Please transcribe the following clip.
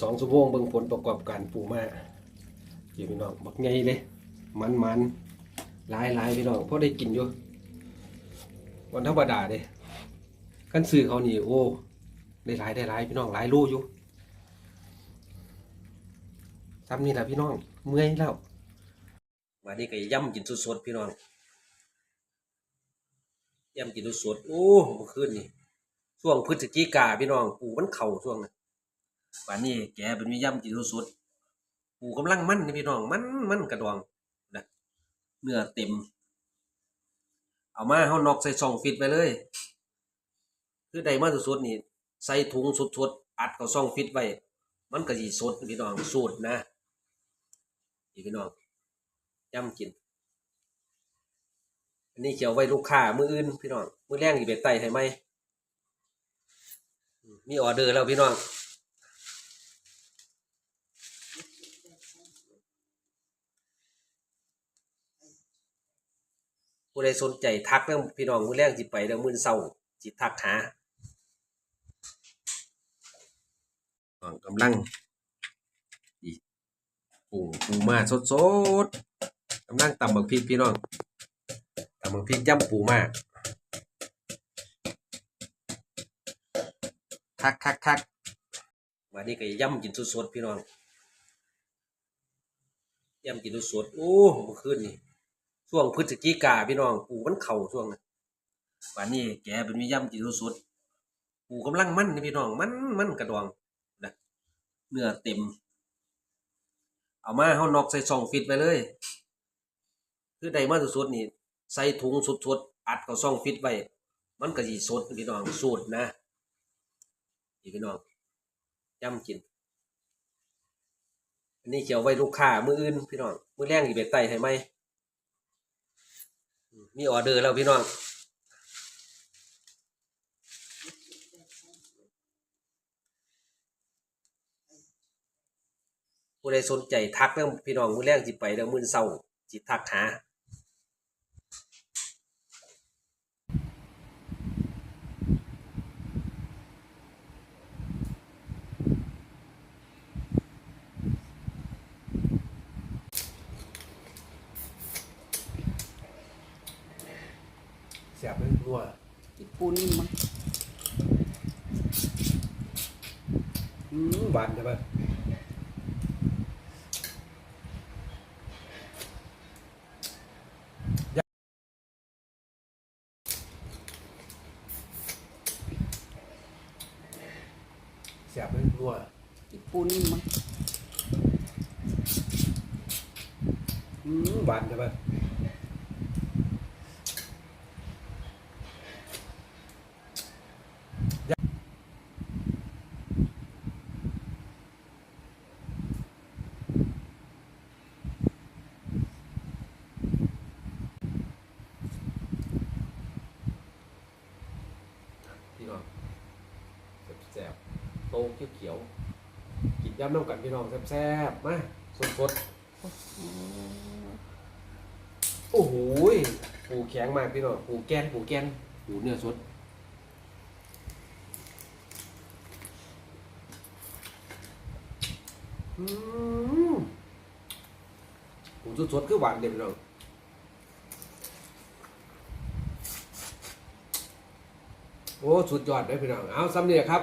สองชั่วโมงเบิ่งผลประกอบการปูมาพี่พี่น้องบักใหญ่เลยมันมันลายลายพี่น้องพอได้กินอยู่วันธรรมดาเด้กันซื้อเขานี่โอ้ได้หลายได้หลายพี่น้องหลายรูอยู่ทำนี่แหละพี่น้องเมื่อยแล้วมานี่ก็ย่ำกินสดๆพี่น้องย่ำกินสดๆโอ้เมื่อคืนนี่ช่วงพฤศจิกาพี่น้องปูมันเข่าช่วงนั้น ป่านนี้แกเป็นมีย่ำกินสุดๆปูกำลังมันนี่พี่น้องมันมันกระดองนะเนื้อเต็ม เอามาเฮานอกใส่ซองฟิตไปเลย คือได้มาสุดๆนี่ ใส่ถุงสุดๆอัดเข้าซองฟิตไว้มันก็สิสดพี่น้องสูตรนะพี่น้องย่ำกิน อันนี้เกี่ยวไว้ลูกค้ามืออื่นพี่น้องมือแรงอีเบ็ดไตให้ไหมมมีออเดอร์แล้วพี่น้อง ผู้ใดสนใจทักเรื่องพี่น้องมือแรกสิไปเรื่องมือเศร้าสิทักหาน้องกำลังปูปูมาสดสดกำลังตำบักพริกพี่น้องตำบักพริกย่ำปูมากคักคักคักมานี่ก็ย่ำกินสดสดพี่น้องย่ำกินสดสดโอ้เมื่อคืนนี่ ช่วงพฤศจิกาพี่น้องปูมันเข่าช่วงนั้นป่านนี้แกเป็นมีย่ำกินสุดปูกำลังมันนี่พี่น้องมันมันกระดองนะเนื้อเต็ม เอามาเฮานอกใส่ซองฟิตไปเลย คือได้มาสุดๆนี่ ใส่ถุงสุดๆอัดเข้าซองฟิตไว้มันก็สิสดพี่น้องสูตรนะนี่พี่น้องย่ำกินอันนี้เกี่ยวไว้ลูกค้ามืออื่นพี่น้องมือแรงอีเบ็ดไตให้ไหม มีออเดอร์แล้วพี่น้องผู้ใดสนใจทักเรื่องพี่น้องมือแรกจิไปเรื่องมือเศร้าจิทักหา เสียบเลยนัวญี่ปุ่นมั้งอืมหวานใช่ปะเสียบเลยนัวญี่ปุ่นมั้งอืมหวานใช่ปะพี่น้องแซ่บๆโตเขียวๆกินยำน้ำกันพี่น้องแซ่บๆมาสดๆโอ้โหยปูแข็งมากพี่น้องปูแกนปูแกนปูเนื้อสดอืมปูสดๆคือหวานเด็ดพี่น้องโอ้ สุดยอดเลยพี่น้อง เอาซ้ำเนี่ยครับ